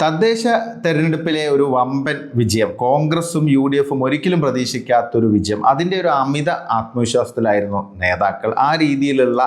തദ്ദേശ തെരഞ്ഞെടുപ്പിലെ ഒരു വമ്പൻ വിജയം കോൺഗ്രസും യു ഡി എഫും ഒരിക്കലും പ്രതീക്ഷിക്കാത്തൊരു വിജയം അതിന്റെ ഒരു അമിത ആത്മവിശ്വാസത്തിലായിരുന്നു നേതാക്കൾ. ആ രീതിയിലുള്ള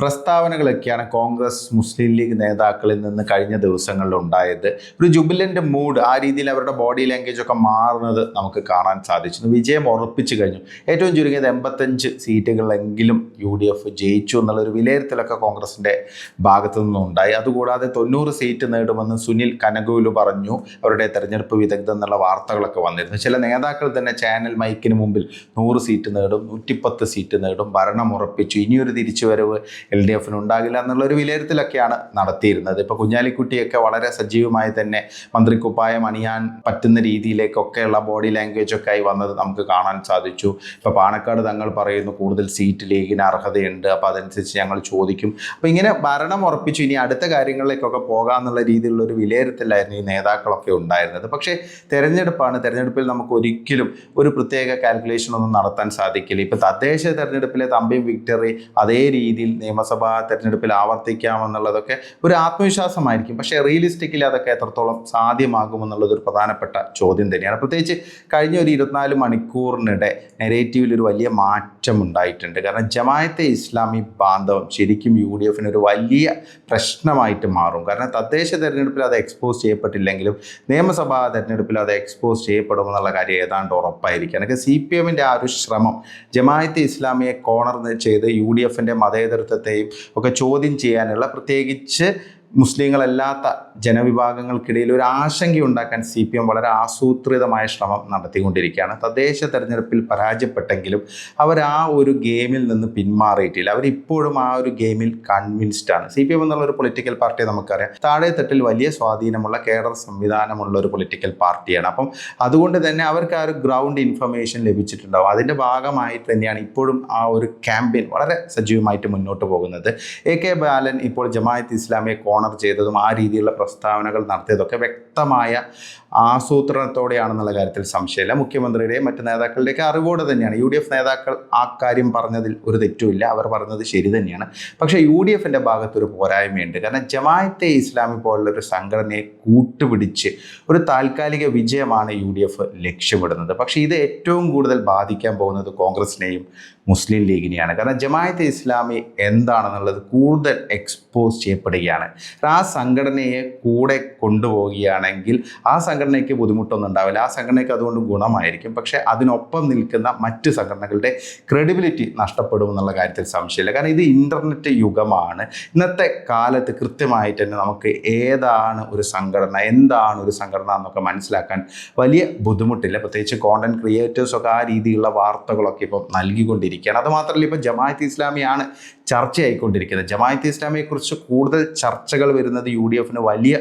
പ്രസ്താവനകളൊക്കെയാണ് കോൺഗ്രസ് മുസ്ലിം ലീഗ് നേതാക്കളിൽ നിന്ന് കഴിഞ്ഞ ദിവസങ്ങളിൽ ഉണ്ടായത്. ഒരു ജുബിലന്റ് മൂഡ് ആ രീതിയിൽ അവരുടെ ബോഡി ലാംഗ്വേജ് ഒക്കെ മാറുന്നത് നമുക്ക് കാണാൻ സാധിച്ചു വിജയം ഉറപ്പിച്ചു കഴിഞ്ഞു. ഏറ്റവും ചുരുങ്ങിയത് എൺപത്തഞ്ച് സീറ്റുകളെങ്കിലും യു ഡി എഫ് ജയിച്ചു എന്നുള്ളൊരു വിലയിരുത്തലൊക്കെ കോൺഗ്രസിന്റെ ഭാഗത്തു നിന്നുണ്ടായി. അതുകൂടാതെ തൊണ്ണൂറ് സീറ്റ് നേടുമെന്ന് സുനിൽ കനകു ലുലു പറഞ്ഞു അവരുടെ തെരഞ്ഞെടുപ്പ് വിദഗ്ധ എന്നുള്ള വാർത്തകളൊക്കെ വന്നിരുന്നു. ചില നേതാക്കൾ തന്നെ ചാനൽ മൈക്കിന് മുമ്പിൽ നൂറ് സീറ്റ് നേടും നൂറ്റിപ്പത്ത് സീറ്റ് നേടും ഭരണം ഉറപ്പിച്ചു. ഇനിയൊരു തിരിച്ചുവരവ് എൽ ഡി എഫിന് ഉണ്ടാകില്ല എന്നുള്ളൊരു വിലയിരുത്തലൊക്കെയാണ് നടത്തിയിരുന്നത്. ഇപ്പോൾ കുഞ്ഞാലിക്കുട്ടിയൊക്കെ വളരെ സജീവമായി തന്നെ മന്ത്രിക്കുപ്പായം അണിയാൻ പറ്റുന്ന രീതിയിലേക്കൊക്കെയുള്ള ബോഡി ലാംഗ്വേജ് ഒക്കെ ആയി വന്നത് നമുക്ക് കാണാൻ സാധിച്ചു. ഇപ്പോൾ പാണക്കാട് തങ്ങൾ പറയുന്നു കൂടുതൽ സീറ്റ് ലീഗിന് അർഹതയുണ്ട് അപ്പോൾ അതനുസരിച്ച് ഞങ്ങൾ ചോദിക്കും. അപ്പോൾ ഇങ്ങനെ ഭരണം ഉറപ്പിച്ചു ഇനി അടുത്ത കാര്യങ്ങളിലേക്കൊക്കെ പോകാമെന്നുള്ള രീതിയിലുള്ള ഒരു വിലയിരുത്തലായിരുന്നു. ഈ നേതാക്കളൊക്കെ ഉണ്ടായിരുന്നത്. പക്ഷേ തെരഞ്ഞെടുപ്പാണ്. തെരഞ്ഞെടുപ്പിൽ നമുക്ക് ഒരിക്കലും ഒരു പ്രത്യേക കാൽക്കുലേഷൻ ഒന്നും നടത്താൻ സാധിക്കില്ല. ഇപ്പോൾ തദ്ദേശ തെരഞ്ഞെടുപ്പിലെ തമ്പിയും വിക്ടറി അതേ രീതിയിൽ നിയമസഭാ തെരഞ്ഞെടുപ്പിൽ ആവർത്തിക്കാമെന്നുള്ളതൊക്കെ ഒരു ആത്മവിശ്വാസമായിരിക്കും. പക്ഷേ റിയലിസ്റ്റിക്കലി അതൊക്കെ എത്രത്തോളം സാധ്യമാകുമെന്നുള്ളത് ഒരു പ്രധാനപ്പെട്ട ചോദ്യം തന്നെയാണ്. പ്രത്യേകിച്ച് കഴിഞ്ഞ ഒരു ഇരുപത്തിനാല് മണിക്കൂറിനിടെ നെറേറ്റീവിൽ ഒരു വലിയ മാറ്റം ഉണ്ടായിട്ടുണ്ട്. കാരണം ജമായത്തെ ഇസ്ലാമി ബാന്ധവം ശരിക്കും യു ഡി എഫിന് ഒരു വലിയ പ്രശ്നമായിട്ട് മാറും. കാരണം തദ്ദേശ തെരഞ്ഞെടുപ്പിൽ അത് എക്സ്പോസ് ചെയ്യപ്പെട്ടില്ലെങ്കിലും നിയമസഭാ തെരഞ്ഞെടുപ്പിൽ അത് എക്സ്പോസ് ചെയ്യപ്പെടുമെന്നുള്ള കാര്യം ഏതാണ്ട് ഉറപ്പായിരിക്കും. എനിക്ക് സി പി എമ്മിന്റെ ആ ഒരു ശ്രമം ജമായത്തെ ഇസ്ലാമിയെ കോണർ ചെയ്ത് യു ഡി എഫിന്റെ മതേതരത്വത്തെയും ഒക്കെ ചോദ്യം ചെയ്യാനുള്ള പ്രത്യേകിച്ച് മുസ്ലിങ്ങളല്ലാത്ത ജനവിഭാഗങ്ങൾക്കിടയിൽ ഒരു ആശങ്കയുണ്ടാക്കാൻ സി പി എം വളരെ ആസൂത്രിതമായ ശ്രമം നടത്തിക്കൊണ്ടിരിക്കുകയാണ്. തദ്ദേശ തെരഞ്ഞെടുപ്പിൽ പരാജയപ്പെട്ടെങ്കിലും അവർ ആ ഒരു ഗെയിമിൽ നിന്ന് പിന്മാറിയിട്ടില്ല. അവരിപ്പോഴും ആ ഒരു ഗെയിമിൽ കൺവിൻസ്ഡ് ആണ്. സി പി എം എന്നുള്ള ഒരു പൊളിറ്റിക്കൽ പാർട്ടി നമുക്കറിയാം. താഴെ തട്ടിൽ വലിയ സ്വാധീനമുള്ള കേഡർ സംവിധാനമുള്ള ഒരു പൊളിറ്റിക്കൽ പാർട്ടിയാണ് അപ്പം അതുകൊണ്ട് തന്നെ അവർക്ക് ആ ഒരു ഗ്രൗണ്ട് ഇൻഫർമേഷൻ ലഭിച്ചിട്ടുണ്ടാവും. അതിന്റെ ഭാഗമായിട്ട് തന്നെയാണ് ഇപ്പോഴും ആ ഒരു ക്യാമ്പയിൻ വളരെ സജീവമായിട്ട് മുന്നോട്ട് പോകുന്നത്. എ കെ ബാലൻ ഇപ്പോൾ ജമായത്ത് ഇസ്ലാമിയെ കോണർ ചെയ്തതും ആ രീതിയിലുള്ള പ്രസ്താവനകൾ നടത്തിയതൊക്കെ വ്യക്തമായ ആസൂത്രണത്തോടെയാണെന്നുള്ള കാര്യത്തിൽ സംശയമില്ല. മുഖ്യമന്ത്രിയുടെയും മറ്റ് നേതാക്കളുടെയൊക്കെ അറിവോടെ തന്നെയാണ്. യു ഡി എഫ് നേതാക്കൾ ആ കാര്യം പറഞ്ഞതിൽ ഒരു തെറ്റുമില്ല. അവർ പറഞ്ഞത് ശരി തന്നെയാണ്. പക്ഷേ യു ഡി എഫിന്റെ ഭാഗത്തൊരു പോരായ്മയുണ്ട്. കാരണം ജമായത്തെ ഇസ്ലാമി പോലുള്ളൊരു സംഘടനയെ കൂട്ടുപിടിച്ച് ഒരു താൽക്കാലിക വിജയമാണ് യു ഡി എഫ് ലക്ഷ്യമിടുന്നത്. പക്ഷേ ഇത് ഏറ്റവും കൂടുതൽ ബാധിക്കാൻ പോകുന്നത് കോൺഗ്രസിനെയും മുസ്ലിം ലീഗിനെയാണ്. കാരണം ജമായത്തെ ഇസ്ലാമി എന്താണെന്നുള്ളത് കൂടുതൽ എക്സ്പോസ് ചെയ്യപ്പെടുകയാണ്. ആ സംഘടനയെ കൂടെ കൊണ്ടുപോവുകയാണെങ്കിൽ ആ സംഘടനയ്ക്ക് ബുദ്ധിമുട്ടൊന്നും ഉണ്ടാവില്ല. ആ സംഘടനയ്ക്ക് അതുകൊണ്ട് ഗുണമായിരിക്കും. പക്ഷേ അതിനൊപ്പം നിൽക്കുന്ന മറ്റ് സംഘടനകളുടെ ക്രെഡിബിലിറ്റി നഷ്ടപ്പെടും എന്നുള്ള കാര്യത്തിൽ സംശയമില്ല. കാരണം ഇത് ഇന്റർനെറ്റ് യുഗമാണ്. ഇന്നത്തെ കാലത്ത് കൃത്യമായിട്ട് തന്നെ നമുക്ക് ഏതാണ് ഒരു സംഘടന എന്താണ് ഒരു സംഘടന എന്നൊക്കെ മനസ്സിലാക്കാൻ വലിയ ബുദ്ധിമുട്ടില്ല. പ്രത്യേകിച്ച് കോണ്ടന്റ് ക്രിയേറ്റേഴ്സൊക്കെ ആ രീതിയിലുള്ള വാർത്തകളൊക്കെ ഇപ്പം നൽകിക്കൊണ്ടിരിക്കുകയാണ്. അതുമാത്രമല്ല ഇപ്പോൾ ജമാഅത്ത് ഇസ്ലാമിയാണ് ചർച്ചയായിക്കൊണ്ടിരിക്കുന്നത്. ജമായത്ത് ഇസ്ലാമിയെക്കുറിച്ച് കൂടുതൽ ചർച്ചകൾ വരുന്നത് യു ഡി എഫിന് വലിയ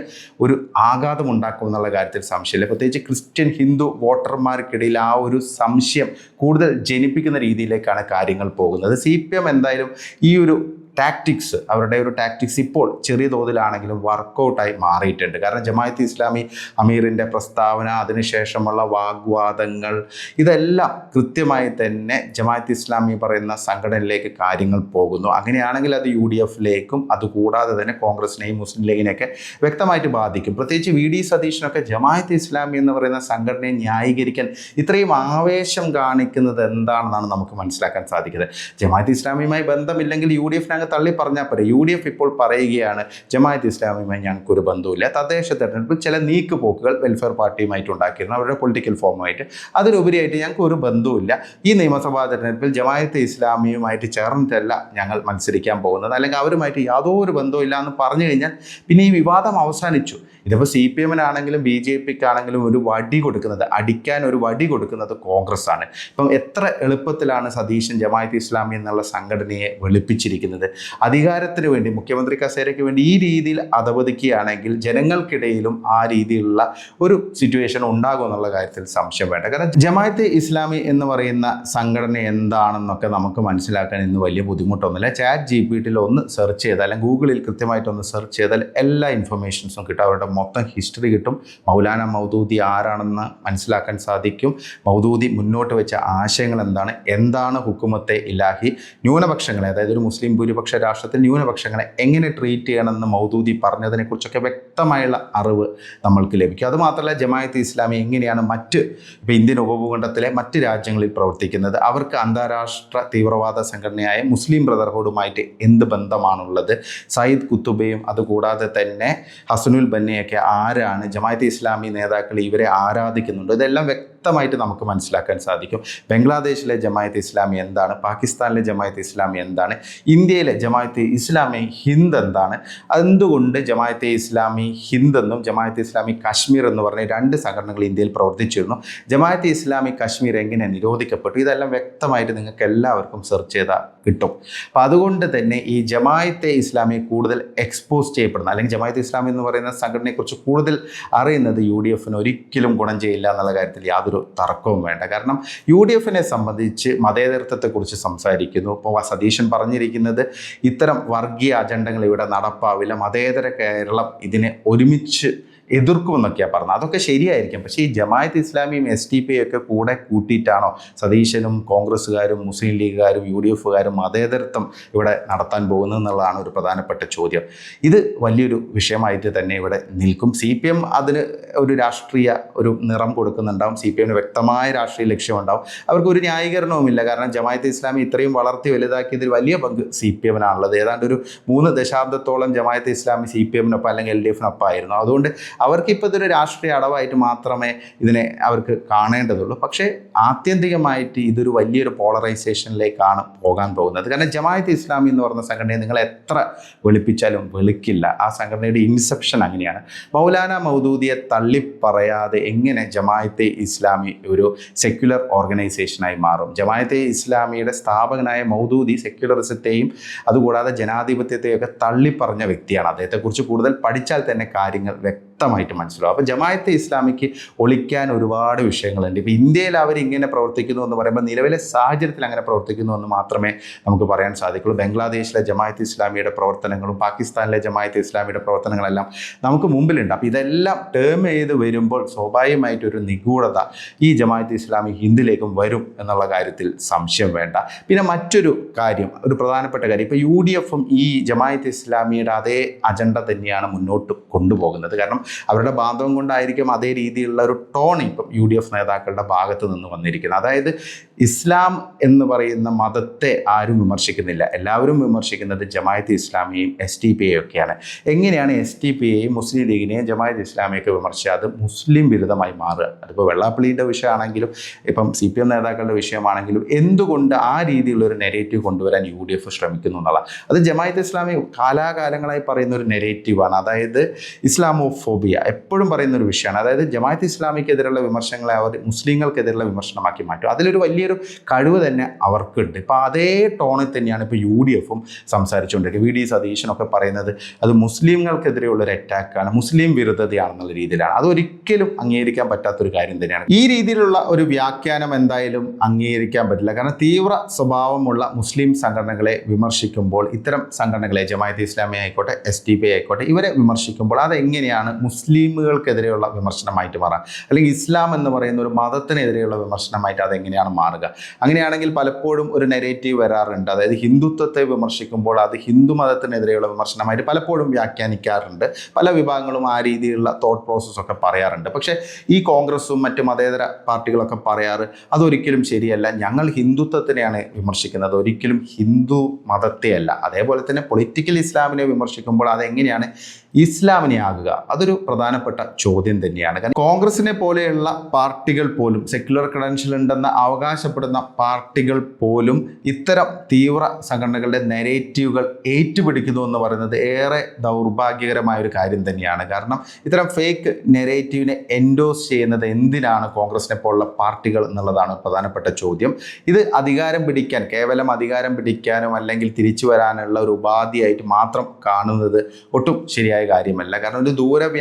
ഒരു ആഘാതം ഉണ്ടാക്കും എന്നുള്ള കാര്യത്തിൽ സംശയമില്ല. പ്രത്യേകിച്ച് ക്രിസ്ത്യൻ ഹിന്ദു വോട്ടർമാർക്കിടയിൽ ആ ഒരു സംശയം കൂടുതൽ ജനിപ്പിക്കുന്ന രീതിയിലേക്കാണ് കാര്യങ്ങൾ പോകുന്നത്. സി പി എം എന്തായാലും ഈ ഒരു ടാക്ടിക്സ് അവരുടെ ഒരു ടാക്ടിക്സ് ഇപ്പോൾ ചെറിയ തോതിലാണെങ്കിലും വർക്കൗട്ടായി മാറിയിട്ടുണ്ട്. കാരണം ജമായത്ത് ഇസ്ലാമി അമീറിന്റെ പ്രസ്താവന അതിനുശേഷമുള്ള വാഗ്വാദങ്ങൾ ഇതെല്ലാം കൃത്യമായി തന്നെ ജമായത്ത് ഇസ്ലാമി പറയുന്ന സംഘടനയിലേക്ക് കാര്യങ്ങൾ പോകുന്നു. അങ്ങനെയാണെങ്കിൽ അത് യു ഡി എഫിലേക്കും അതുകൂടാതെ തന്നെ കോൺഗ്രസിനെയും മുസ്ലിം ലീഗിനെയൊക്കെ വ്യക്തമായിട്ട് ബാധിക്കും. പ്രത്യേകിച്ച് വി ഡി സതീഷിനൊക്കെ ജമായത്ത് ഇസ്ലാമി എന്ന് പറയുന്ന സംഘടനയെ ന്യായീകരിക്കാൻ ഇത്രയും ആവേശം കാണിക്കുന്നത് എന്താണെന്നാണ് നമുക്ക് മനസ്സിലാക്കാൻ സാധിക്കുന്നത്. ജമായത്ത് ഇസ്ലാമിയുമായി ബന്ധമില്ലെങ്കിൽ യു ഡി എഫിനകത്ത് തള്ളി പറഞ്ഞാൽ പോരെ. യു ഡി എഫ് ഇപ്പോൾ പറയുകയാണ് ജമാഅത്ത് ഇസ്ലാമിയുമായി ഞങ്ങൾക്കൊരു ബന്ധമില്ല തദ്ദേശ തെരഞ്ഞെടുപ്പിൽ ചില നീക്കുപോക്കുകൾ വെൽഫെയർ പാർട്ടിയുമായിട്ട് ഉണ്ടാക്കിയിരുന്നു. അവരുടെ പൊളിറ്റിക്കൽ ഫോമുമായിട്ട് അതിലുപരിയായിട്ട് ഞങ്ങൾക്ക് ഒരു ബന്ധവുമില്ല. ഈ നിയമസഭാ തെരഞ്ഞെടുപ്പിൽ ജമാഅത്ത് ഇസ്ലാമിയുമായിട്ട് ചേർന്നിട്ടല്ല ഞങ്ങൾ മത്സരിക്കാൻ പോകുന്നത്. അല്ലെങ്കിൽ അവരുമായിട്ട് യാതൊരു ബന്ധവും ഇല്ല എന്ന് പറഞ്ഞു കഴിഞ്ഞാൽ പിന്നെ ഈ വിവാദം അവസാനിച്ചു. ഇതിപ്പോൾ സി പി എമ്മിനാണെങ്കിലും ബി ജെ പിക്കാണെങ്കിലും ഒരു വടി കൊടുക്കുന്നത് അടിക്കാൻ ഒരു വടി കൊടുക്കുന്നത് കോൺഗ്രസ് ആണ് ഇപ്പം എത്ര എളുപ്പത്തിലാണ് സതീശൻ ജമായത്ത് ഇസ്ലാമി എന്നുള്ള സംഘടനയെ വെളുപ്പിച്ചിരിക്കുന്നത്? അധികാരത്തിന് വേണ്ടി മുഖ്യമന്ത്രി കസേരയ്ക്ക് വേണ്ടി ഈ രീതിയിൽ അധപതിക്കുകയാണെങ്കിൽ ജനങ്ങൾക്കിടയിലും ആ രീതിയിലുള്ള ഒരു സിറ്റുവേഷൻ ഉണ്ടാകും എന്നുള്ള കാര്യത്തിൽ സംശയം വേണ്ട. കാരണം ജമായത്ത് ഇസ്ലാമി എന്ന് പറയുന്ന സംഘടന എന്താണെന്നൊക്കെ നമുക്ക് മനസ്സിലാക്കാൻ ഇന്ന് വലിയ ബുദ്ധിമുട്ടൊന്നുമില്ല. ചാറ്റ് ജി പി ടിയിൽ ഒന്ന് സെർച്ച് ചെയ്താൽ അല്ലെങ്കിൽ ഗൂഗിളിൽ കൃത്യമായിട്ടൊന്ന് സെർച്ച് ചെയ്താൽ എല്ലാ ഇൻഫർമേഷൻസും കിട്ടും. അവരുടെ മൊത്തം ഹിസ്റ്ററി കിട്ടും. മൗലാന മൗദൂദി ആരാണെന്ന് മനസ്സിലാക്കാൻ സാധിക്കും. മൗദൂദി മുന്നോട്ട് വെച്ച ആശയങ്ങൾ എന്താണ്? എന്താണ് ഹുക്കുമത്തെ ഇലാഹി? ന്യൂനപക്ഷങ്ങളെ അതായത് ഒരു മുസ്ലിം ഭൂരിപക്ഷ രാഷ്ട്രത്തിൽ ന്യൂനപക്ഷങ്ങളെ എങ്ങനെ ട്രീറ്റ് ചെയ്യണമെന്ന് മൗദൂദി പറഞ്ഞതിനെക്കുറിച്ചൊക്കെ വ്യക്തമായുള്ള അറിവ് നമ്മൾക്ക് ലഭിക്കും. അതുമാത്രമല്ല ജമായത്ത് ഇസ്ലാമി എങ്ങനെയാണ് മറ്റ് ഇപ്പോൾ ഇന്ത്യൻ ഉപഭൂഖണ്ഡത്തിലെ മറ്റ് രാജ്യങ്ങളിൽ പ്രവർത്തിക്കുന്നത്? അവർക്ക് അന്താരാഷ്ട്ര തീവ്രവാദ സംഘടനയായ മുസ്ലിം ബ്രദർഹുഡുമായിട്ട് എന്ത് ബന്ധമാണുള്ളത്? സയ്യിദ് കുത്തുബയും അതുകൂടാതെ തന്നെ ഹസനുൽ ബന്നയൊക്കെ ആരാണ്? ജമായത്ത് ഇസ്ലാമി നേതാക്കൾ ഇവരെ ആരാധിക്കുന്നുണ്ട്? ഇതെല്ലാം വ്യക്തമായിട്ട് നമുക്ക് മനസ്സിലാക്കാൻ സാധിക്കും. ബംഗ്ലാദേശിലെ ജമായത്ത് ഇസ്ലാമി എന്താണ്? പാകിസ്ഥാനിലെ ജമായത്ത് ഇസ്ലാമി എന്താണ്? ഇന്ത്യയിലെ ജമായത്ത് ഇസ്ലാമി ഹിന്ദ് എന്താണ്? എന്തുകൊണ്ട് ജമായത്തെ ഇസ്ലാമി ഹിന്ദ് എന്നും ജമായത്ത് ഇസ്ലാമി കാശ്മീർ എന്ന് പറഞ്ഞ രണ്ട് സംഘടനകൾ ഇന്ത്യയിൽ പ്രവർത്തിച്ചിരുന്നു. ജമായത്ത് ഇസ്ലാമി കാശ്മീർ എങ്ങനെ നിരോധിക്കപ്പെട്ടു? ഇതെല്ലാം വ്യക്തമായിട്ട് നിങ്ങൾക്ക് എല്ലാവർക്കും സെർച്ച് ചെയ്താൽ കിട്ടും. അപ്പോൾ അതുകൊണ്ട് തന്നെ ഈ ജമായത്തെ ഇസ്ലാമിയെ കൂടുതൽ എക്സ്പോസ് ചെയ്യപ്പെടുന്ന. അല്ലെങ്കിൽ ജമായത്ത് ഇസ്ലാമി എന്ന് പറയുന്ന സംഘടനയെക്കുറിച്ച് കൂടുതൽ അറിയുന്നത് യു ഡി എഫിന് ഒരിക്കലും ഗുണം ചെയ്യില്ല എന്നുള്ള കാര്യത്തിൽ യാതൊരു തർക്കവും വേണ്ട. കാരണം യു ഡി എഫിനെ സംബന്ധിച്ച് മതേതരത്വത്തെക്കുറിച്ച് സംസാരിക്കുന്നു. ഇപ്പോൾ സതീശൻ പറഞ്ഞിരിക്കുന്നത് ഇത്തരം വർഗീയ അജണ്ടകൾ ഇവിടെ നടപ്പാവില്ല. മതേതര കേരളം ഇതിനെ ഒരുമിച്ച് എതിർക്കുമെന്നൊക്കെയാണ് പറഞ്ഞത്. അതൊക്കെ ശരിയായിരിക്കും. പക്ഷേ ഈ ജമായത്ത് ഇസ്ലാമിയും എസ് ടി പി ഒക്കെ കൂടെ കൂട്ടിയിട്ടാണോ സതീശനും കോൺഗ്രസ്സുകാരും മുസ്ലിം ലീഗുകാരും യു ഡി എഫുകാരും മതേതരത്വം ഇവിടെ നടത്താൻ പോകുന്നത് എന്നുള്ളതാണ് ഒരു പ്രധാനപ്പെട്ട ചോദ്യം. ഇത് വലിയൊരു വിഷയമായിട്ട് തന്നെ ഇവിടെ നിൽക്കും. സി പി എം അതിന് ഒരു രാഷ്ട്രീയ ഒരു നിറം കൊടുക്കുന്നുണ്ടാവും. സി പി എമ്മിന് വ്യക്തമായ രാഷ്ട്രീയ ലക്ഷ്യമുണ്ടാവും. അവർക്ക് ഒരു ന്യായീകരണവുമില്ല കാരണം ജമായത്ത് ഇസ്ലാമി ഇത്രയും വളർത്തി വലുതാക്കിയതിൽ വലിയ പങ്ക് സി പി എമ്മിനാണുള്ളത്. ഏതാണ്ട് ഒരു മൂന്ന് ദശാബ്ദത്തോളം ജമായത്ത് ഇസ്ലാമി സി പി എമ്മിനൊപ്പം അല്ലെങ്കിൽ എൽ ഡി എഫിനൊപ്പം ആയിരുന്നു. അതുകൊണ്ട് അവർക്കിപ്പോൾ ഇതൊരു രാഷ്ട്രീയ അടവായിട്ട് മാത്രമേ ഇതിനെ അവർക്ക് കാണേണ്ടതുള്ളൂ. പക്ഷേ ആത്യന്തികമായിട്ട് ഇതൊരു വലിയൊരു പോളറൈസേഷനിലേക്കാണ് പോകാൻ പോകുന്നത്. കാരണം ജമായത്ത് ഇസ്ലാമി എന്ന് പറഞ്ഞ സംഘടനയെ നിങ്ങൾ എത്ര വെളുപ്പിച്ചാലും വെളുക്കില്ല. ആ സംഘടനയുടെ ഇൻസെപ്ഷൻ അങ്ങനെയാണ്. മൗലാന മൗദൂദിയെ തള്ളിപ്പറയാതെ എങ്ങനെ ജമായത്തെ ഇസ്ലാമി ഒരു സെക്യുലർ ഓർഗനൈസേഷനായി മാറും? ജമായത്തെ ഇസ്ലാമിയുടെ സ്ഥാപകനായ മൗദൂദി സെക്യുലറിസത്തെയും അതുകൂടാതെ ജനാധിപത്യത്തെയൊക്കെ തള്ളിപ്പറഞ്ഞ വ്യക്തിയാണ്. അദ്ദേഹത്തെക്കുറിച്ച് കൂടുതൽ പഠിച്ചാൽ തന്നെ കാര്യങ്ങൾ വ്യക്തമായിട്ട് മനസ്സിലാവും. അപ്പം ജമായത്തെ ഇസ്ലാമിക്ക് ഒളിക്കാൻ ഒരുപാട് വിഷയങ്ങളുണ്ട്. ഇപ്പം ഇന്ത്യയിൽ അവർ ഇങ്ങനെ പ്രവർത്തിക്കുന്നു എന്ന് പറയുമ്പോൾ നിലവിലെ സാഹചര്യത്തിൽ അങ്ങനെ പ്രവർത്തിക്കുന്നു എന്ന് മാത്രമേ നമുക്ക് പറയാൻ സാധിക്കുള്ളൂ. ബംഗ്ലാദേശിലെ ജമായത്ത് ഇസ്ലാമിയുടെ പ്രവർത്തനങ്ങളും പാകിസ്ഥാനിലെ ജമായത്ത് ഇസ്ലാമിയുടെ പ്രവർത്തനങ്ങളെല്ലാം നമുക്ക് മുമ്പിലുണ്ട്. അപ്പോൾ ഇതെല്ലാം ടേം ചെയ്ത് വരുമ്പോൾ സ്വാഭാവികമായിട്ടൊരു നിഗൂഢത ഈ ജമായത്ത് ഇസ്ലാമി ഹിന്ദിലേക്കും വരും എന്നുള്ള കാര്യത്തിൽ സംശയം വേണ്ട. പിന്നെ മറ്റൊരു കാര്യം ഒരു പ്രധാനപ്പെട്ട കാര്യം. ഇപ്പോൾ യു ഡി എഫും ഈ ജമായത്ത് ഇസ്ലാമിയുടെ അതേ അജണ്ട തന്നെയാണ് മുന്നോട്ട് കൊണ്ടുപോകുന്നത്. കാരണം അവരുടെ ബാന്ധവം കൊണ്ടായിരിക്കും അതേ രീതിയിലുള്ള ഒരു ടോൺ ഇപ്പം യു ഡി എഫ് നേതാക്കളുടെ ഭാഗത്ത് നിന്ന് വന്നിരിക്കുന്നത്. അതായത് ഇസ്ലാം എന്ന് പറയുന്ന മതത്തെ ആരും വിമർശിക്കുന്നില്ല. എല്ലാവരും വിമർശിക്കുന്നത് ജമായത്ത് ഇസ്ലാമിയെയും എസ് ടി പി ഒക്കെയാണ്. എങ്ങനെയാണ് എസ് ടി പി എയും മുസ്ലിം ലീഗിനെയും ജമായത്ത് ഇസ്ലാമിയൊക്കെ വിമർശിച്ചാൽ അത് മുസ്ലിം വിരുദ്ധമായി മാറുക? അതിപ്പോൾ വെള്ളാപ്പള്ളിയുടെ വിഷയമാണെങ്കിലും ഇപ്പം സി പി എം നേതാക്കളുടെ വിഷയമാണെങ്കിലും എന്തുകൊണ്ട് ആ രീതിയിലുള്ള ഒരു നെഗറ്റീവ് കൊണ്ടുവരാൻ യു ഡി എഫ് ശ്രമിക്കുന്നു എന്നുള്ളതാണ്. അത് ജമായത്ത് ഇസ്ലാമി കാലാകാലങ്ങളായി പറയുന്ന ഒരു നെഗറ്റീവാണ് അതായത് ഇസ്ലാമോഫോബിയ എപ്പോഴും പറയുന്ന ഒരു വിഷയമാണ്. അതായത് ജമാഅത്ത് ഇസ്ലാമിക്കെതിരെയുള്ള വിമർശനങ്ങളെ അവർ മുസ്ലിങ്ങൾക്കെതിരെയുള്ള വിമർശനമാക്കി മാറ്റും. അതിലൊരു വലിയൊരു കഴിവ് തന്നെ അവർക്കുണ്ട്. ഇപ്പോൾ അതേ ടോണിൽ തന്നെയാണ് ഇപ്പോൾ യു ഡി എഫും സംസാരിച്ചുകൊണ്ടിരിക്കുന്നത്. വി ഡി സതീശനൊക്കെ പറയുന്നത് അത് മുസ്ലിങ്ങൾക്കെതിരെയുള്ള ഒരു അറ്റാക്കാണ് മുസ്ലിം വിരുദ്ധതയാണെന്നുള്ള രീതിയിലാണ്. അതൊരിക്കലും അംഗീകരിക്കാൻ പറ്റാത്തൊരു കാര്യം തന്നെയാണ്. ഈ രീതിയിലുള്ള ഒരു വ്യാഖ്യാനം എന്തായാലും അംഗീകരിക്കാൻ പറ്റില്ല. കാരണം തീവ്ര സ്വഭാവമുള്ള മുസ്ലിം സംഘടനകളെ വിമർശിക്കുമ്പോൾ ഇത്തരം സംഘടനകളെ ജമാഅത്ത് ഇസ്ലാമി ആയിക്കോട്ടെ എസ് ടി പി ആയിക്കോട്ടെ ഇവരെ വിമർശിക്കുമ്പോൾ അതെങ്ങനെയാണ് മുസ്ലിമുകൾക്കെതിരെയുള്ള വിമർശനമായിട്ട് മാറുക അല്ലെങ്കിൽ ഇസ്ലാം എന്ന് പറയുന്ന ഒരു മതത്തിനെതിരെയുള്ള വിമർശനമായിട്ട് അതെങ്ങനെയാണ് മാറുക? അങ്ങനെയാണെങ്കിൽ പലപ്പോഴും ഒരു നെഗറ്റീവ് വരാറുണ്ട്. അതായത് ഹിന്ദുത്വത്തെ വിമർശിക്കുമ്പോൾ അത് ഹിന്ദു മതത്തിനെതിരെയുള്ള വിമർശനമായിട്ട് പലപ്പോഴും വ്യാഖ്യാനിക്കാറുണ്ട്. പല വിഭാഗങ്ങളും ആ രീതിയിലുള്ള തോട്ട് പ്രോസസ്സൊക്കെ പറയാറുണ്ട്. പക്ഷേ ഈ കോൺഗ്രസും മറ്റ് മതേതര പാർട്ടികളൊക്കെ പറയാറ് അതൊരിക്കലും ശരിയല്ല. ഞങ്ങൾ ഹിന്ദുത്വത്തിനെയാണ് വിമർശിക്കുന്നത്. ഒരിക്കലും ഹിന്ദു മതത്തെയല്ല. അതേപോലെ തന്നെ പൊളിറ്റിക്കൽ ഇസ്ലാമിനെ വിമർശിക്കുമ്പോൾ അതെങ്ങനെയാണ്? ഇസ്ലാമിനെ ആകുക. അതൊരു പ്രധാനപ്പെട്ട ചോദ്യം തന്നെയാണ്. കാരണം കോൺഗ്രസിനെ പോലെയുള്ള പാർട്ടികൾ പോലും സെക്യുലർ ക്രെഡൻഷ്യൽ ഉണ്ടെന്ന് അവകാശപ്പെടുന്ന പാർട്ടികൾ പോലും ഇത്തരം തീവ്ര സംഘടനകളുടെ നെരേറ്റീവുകൾ ഏറ്റുപിടിക്കുന്നു എന്ന് പറയുന്നത് ഏറെ ദൗർഭാഗ്യകരമായ ഒരു കാര്യം തന്നെയാണ്. കാരണം ഇത്തരം ഫേക്ക് നെരേറ്റീവിനെ എൻഡോസ് ചെയ്യുന്നത് എന്തിനാണ് കോൺഗ്രസിനെ പോലുള്ള പാർട്ടികൾ എന്നുള്ളതാണ് പ്രധാനപ്പെട്ട ചോദ്യം. ഇത് അധികാരം പിടിക്കാൻ കേവലം അധികാരം പിടിക്കാനും അല്ലെങ്കിൽ തിരിച്ചു വരാനുള്ള ഒരു ഉപാധിയായിട്ട് മാത്രം കാണുന്നത് ഒട്ടും ശരിയായ കാര്യമല്ല. കാരണം ഒരു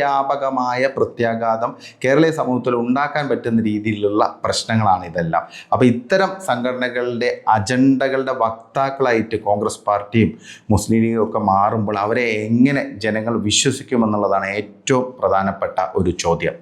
ദൂരവ്യാപകമായ പ്രത്യാഘാതം കേരളീയ സമൂഹത്തിൽ ഉണ്ടാക്കാൻ പറ്റുന്ന രീതിയിലുള്ള പ്രശ്നങ്ങളാണ് ഇതെല്ലാം. അപ്പോൾ ഇത്തരം സംഘടനകളുടെ അജണ്ടകളുടെ വക്താക്കളായിട്ട് കോൺഗ്രസ് പാർട്ടിയും മുസ്ലിം ലീഗും ഒക്കെ മാറുമ്പോൾ അവരെ എങ്ങനെ ജനങ്ങൾ വിശ്വസിക്കുമെന്നുള്ളതാണ് ഏറ്റവും പ്രധാനപ്പെട്ട ഒരു ചോദ്യം.